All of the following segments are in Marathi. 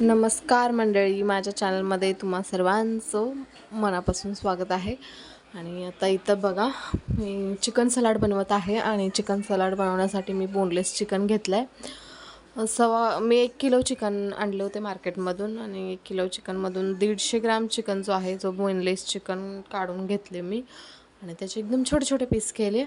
नमस्कार मंडळी माझ्या चॅनलमध्ये तुम्हा सर्वांचं मनापासून स्वागत आहे. आणि आता इथं बघा मी चिकन सलाड बनवत आहे आणि चिकन सलाड बनवण्यासाठी मी बोनलेस चिकन घेतलं आहे सवा मी एक किलो चिकन आणले होते मार्केटमधून आणि एक किलो चिकनमधून दीडशे ग्राम चिकन जो आहे जो बोनलेस चिकन काढून घेतले मी. आणि त्याचे एकदम छोटे छोटे पीस केले.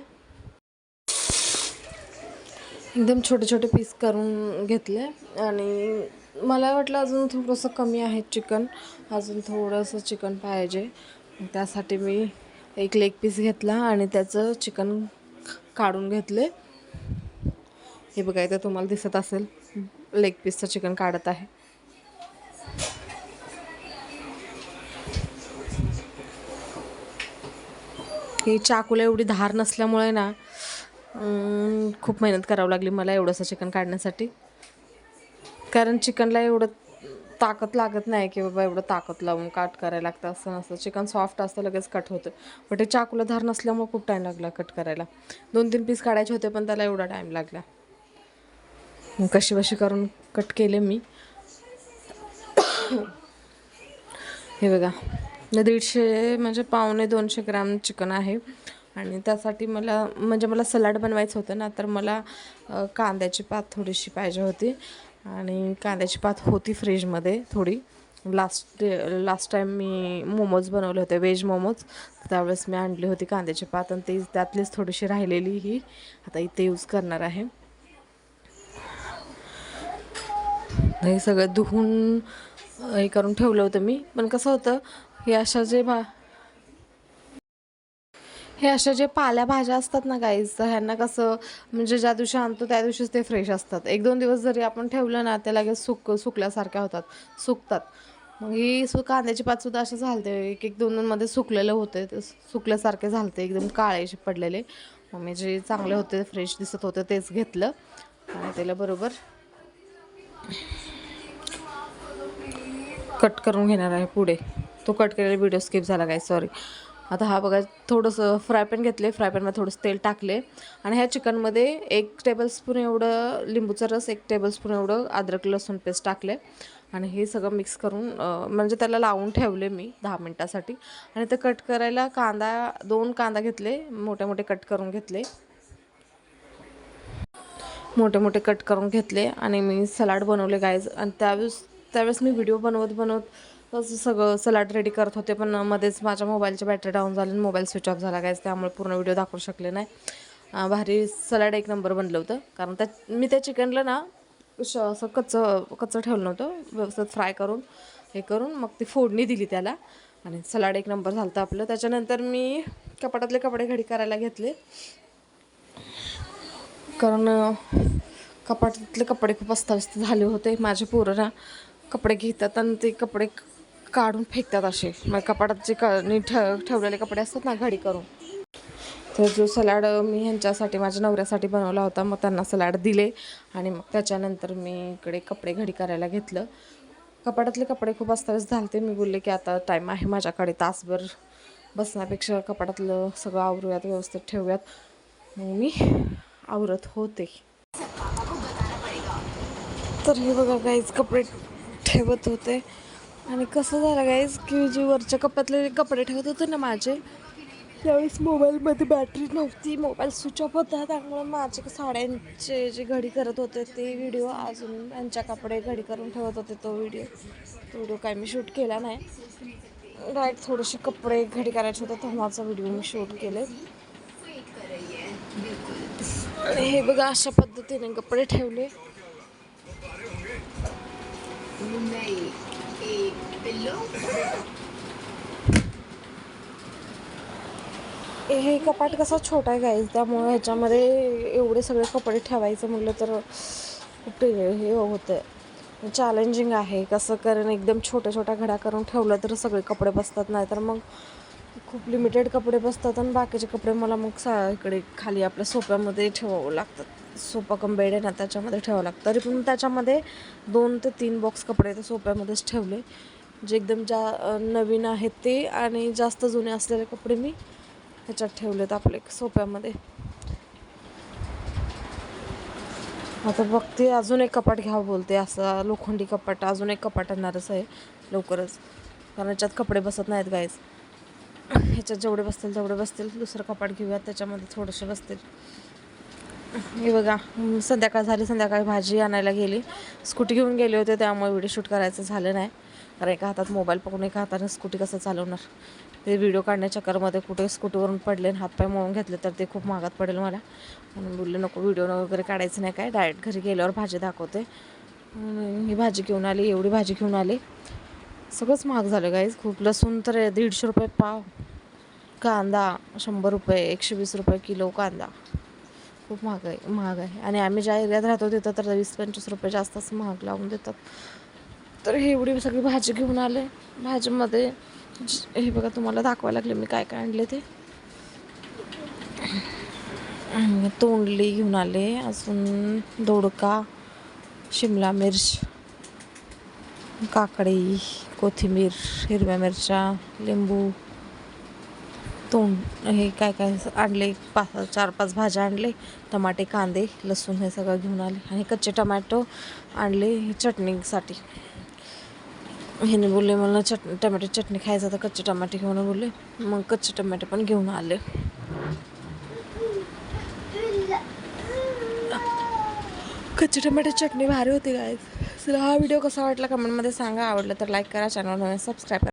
एकदम छोटे छोटे पीस करून घेतले. आणि मला वाटलं अजून थोडंसं कमी आहे चिकन. अजून थोडंसं चिकन पाहिजे. त्यासाठी मी एक लेग पीस घेतला आणि त्याचं चिकन काढून घेतले. हे बघा इथं तुम्हाला दिसत असेल लेग पीसचं चिकन काढत आहे. ही चाकूला एवढी धार नसल्यामुळे ना खूप मेहनत करावं लागली मला एवढंसं चिकन काढण्यासाठी. कारण चिकनला एवढं ताकद लागत नाही की बाबा एवढं ताकद लावून काट करायला लागतं असं नसतं. चिकन सॉफ्ट असतं लगेच कट होतं. पण ते चाकूला धार नसल्यामुळे खूप टाईम लागला कट करायला. दोन तीन पीस काढायचे होते पण त्याला एवढा टाईम लागला. कशी बशी करून कट केले मी. हे बघा. दीडशे म्हणजे पावणे दोनशे ग्राम चिकन आहे. आणि त्यासाठी मला म्हणजे मला सलाड बनवायचं होतं ना तर मला कांद्याची पात थोडीशी पाहिजे होती. आणि कांद्याची पात होती फ्रीजमध्ये थोडी. लास्ट लास्ट टाईम मी मोमोज बनवले होते व्हेज मोमोज त्यावेळेस मी आणली होती कांद्याची पात आणि ते त्यातलीच थोडीशी राहिलेली ही. आता इथे यूज करणार आहे. हे सगळं धुवून हे करून ठेवलं होतं मी. पण कसं होतं हे अशा जे भा हे अशा जे पाल्याभाज्या असतात ना गाईज तर ह्यांना कसं म्हणजे ज्या दिवशी आणतो त्या दिवशीच ते फ्रेश असतात. एक दोन दिवस जरी आपण ठेवलं ना ते लगेच सुक सुकल्यासारख्या होतात सुकतात. मग ही सु कांद्याची पातसुद्धा असे झालते एक एक दोन दोनमध्ये सुकलेलं होते ते सुकल्यासारखे झालते एकदम काळेसे पडलेले. मग मी जे चांगले होते फ्रेश दिसत होते तेच घेतलं. आणि त्याला बरोबर कट करून घेणार आहे पुढे. तो कट केलेला व्हिडिओ स्किप झाला काय सॉरी आता हा बघा थोडंसं फ्राय पॅन घेतले फ्राय पॅनमध्ये थोडंसं तेल टाकले आणि ह्या चिकनमध्ये एक टेबलस्पून एवढं लिंबूचा रस एक टेबलस्पून एवढं अद्रक लसूण पेस्ट टाकले आणि हे सगळं मिक्स करून म्हणजे त्याला लावून ठेवले मी दहा मिनटासाठी. आणि ते कट करायला कांदा दोन कांदा घेतले. मोठे मोठे कट करून घेतले. मोठे मोठे कट करून घेतले. आणि मी सलाड बनवले गायज आणि त्यावेळेस त्यावेळेस मी व्हिडिओ बनवत बनवत तसं सगळं सलाड रेडी करत होते पण मध्येच माझ्या मोबाईलची बॅटरी डाऊन झाली आणि मोबाईल स्विच ऑफ झाला गायज त्यामुळे पूर्ण व्हिडिओ दाखवू शकले नाही. भारी सलाड एक नंबर बनलं होतं. कारण त्या मी त्या चिकनला ना श असं कच्चं कच्चं ठेवलं नव्हतं. व्यवस्थित फ्राय करून हे करून मग ती फोडणी दिली त्याला. आणि सलाड एक नंबर झालं होतं आपलं. त्याच्यानंतर मी कपाटातले कपडे घडी करायला घेतले. कारण कपाटातले कपडे खूप अस्ताव्यस्त झाले होते. माझे पोरं ना कपडे घेतात आणि ते कपडे काढून फेकतात असे. मग कपाटात जे क नीट ठेवलेले कपडे असतात ना घडी करून. तर जो सलाड मी ह्यांच्यासाठी माझ्या नवऱ्यासाठी बनवला होता मग त्यांना सलाड दिले आणि मग त्याच्यानंतर मी इकडे कपडे घडी करायला घेतलं. कपाटातले कपडे खूप अस्ताव्यस्त झालते. मी बोलले की आता टाईम आहे माझ्याकडे तासभर बसण्यापेक्षा कपाटातलं सगळं आवरूयात व्यवस्थित ठेवूयात. मग मी आवरत होते. तर हे बघा काहीच कपडे ठेवत होते. आणि कसं झालं गाईज की जे वरच्या कप्प्यातले कपडे ठेवत होते ना माझे त्यावेळेस मोबाईलमध्ये बॅटरी नव्हती मोबाईल स्विच ऑफ होता. त्यामुळे माझे साड्यांचे जे घडी करत होते ते व्हिडिओ अजून त्यांच्या कपडे घडी करून ठेवत होते तो व्हिडिओ तो व्हिडिओ काय मी शूट केला नाही. डायरेक्ट थोडेसे कपडे घडी करायचे होते तेव्हाचा व्हिडिओ मी शूट केले. हे बघा अशा पद्धतीने कपडे ठेवले. हे कपाट कसा छोटा आहे गाईज त्यामुळे ह्याच्यामध्ये एवढे सगळे कपडे ठेवायचं म्हटलं तर खूप हे होतं चॅलेंजिंग आहे. कसं कारण एकदम छोट्या छोट्या घड्या करून ठेवलं तर सगळे कपडे बसतात नाही तर मग खूप लिमिटेड कपडे बसतात आणि बाकीचे कपडे मला मग सा इकडे खाली आपल्या सोप्यामध्ये ठेवावं लागतात. सोपा कम बेड आहे ना त्याच्यामध्ये ठेवावं लागतं. तरी पण त्याच्यामध्ये दोन ते तीन बॉक्स कपडे त्या सोप्यामध्येच ठेवले. जे एकदम ज्या नवीन आहेत ते आणि जास्त जुने असलेले कपडे मी ह्याच्यात ठेवलेत आपले सोप्यामध्ये. आता बघते अजून एक कपाट घ्यावं बोलते असं लोखंडी कपाट. अजून एक कपाट आणणारच आहे लवकरच. कारण याच्यात कपडे बसत नाहीत गायच ह्याच्यात जेवढे बसतील तेवढे बसतील. दुसरं कपाट घेऊयात. त्याच्यामध्ये थोडेसे बसतील. हे बघा संध्याकाळ झाली संध्याकाळी भाजी आणायला गेली. स्कूटी घेऊन गेले होते त्यामुळे व्हिडिओ शूट करायचं झालं नाही. कारण एका हातात मोबाईल पकडून एका हाताने स्कूटी कसं चालवणार? ते व्हिडिओ काढण्याच्या चक्करमध्ये कुठे स्कूटीवरून पडले आणि हातपाय मोहून घेतले तर ते खूप महागात पडेल मला. म्हणून बोलले नको व्हिडिओ वगैरे काढायचं नाही काय? डायरेक्ट घरी गेल्यावर भाजी दाखवते. ही भाजी घेऊन आली एवढी भाजी घेऊन आली. सगळंच महाग झालं गाईज खूप लसूण तर दीडशे रुपये पाव. कांदा शंभर रुपये एकशे वीस रुपये किलो कांदा. खूप महाग आहे महाग आहे. आणि आम्ही ज्या एरियात राहतो तिथं तर वीस पंचवीस रुपये जास्त असं महाग लावून देतात. तर हे एवढी सगळी भाजी घेऊन आले. भाजीमध्ये हे बघा तुम्हाला दाखवायला लागले मी काय काय आणले ते. तोंडली घेऊन आले. अजून दोडका शिमला मिर्च काकडी कोथिंबीर हिरव्या मिरच्या लिंबू. तोंड हे काय काय आणले? पाच चार पाच भाज्या आणले. टमाटे कांदे लसूण हे सगळं घेऊन आले. आणि कच्चे टमॅटो आणले चटणीसाठी. ह्याने बोलले मला चट टमॅटो चटणी खायचं तर कच्चे टमाटे घेऊन बोलले. मग कच्चे टमाटे पण घेऊन आले. कच्चे टमाटे चटणी भारी होती काय हा व्हिडिओ कसा वाटला? कमेंटमध्ये सांगा. आवडलं तर लाईक करा. चॅनल सबस्क्राईब करा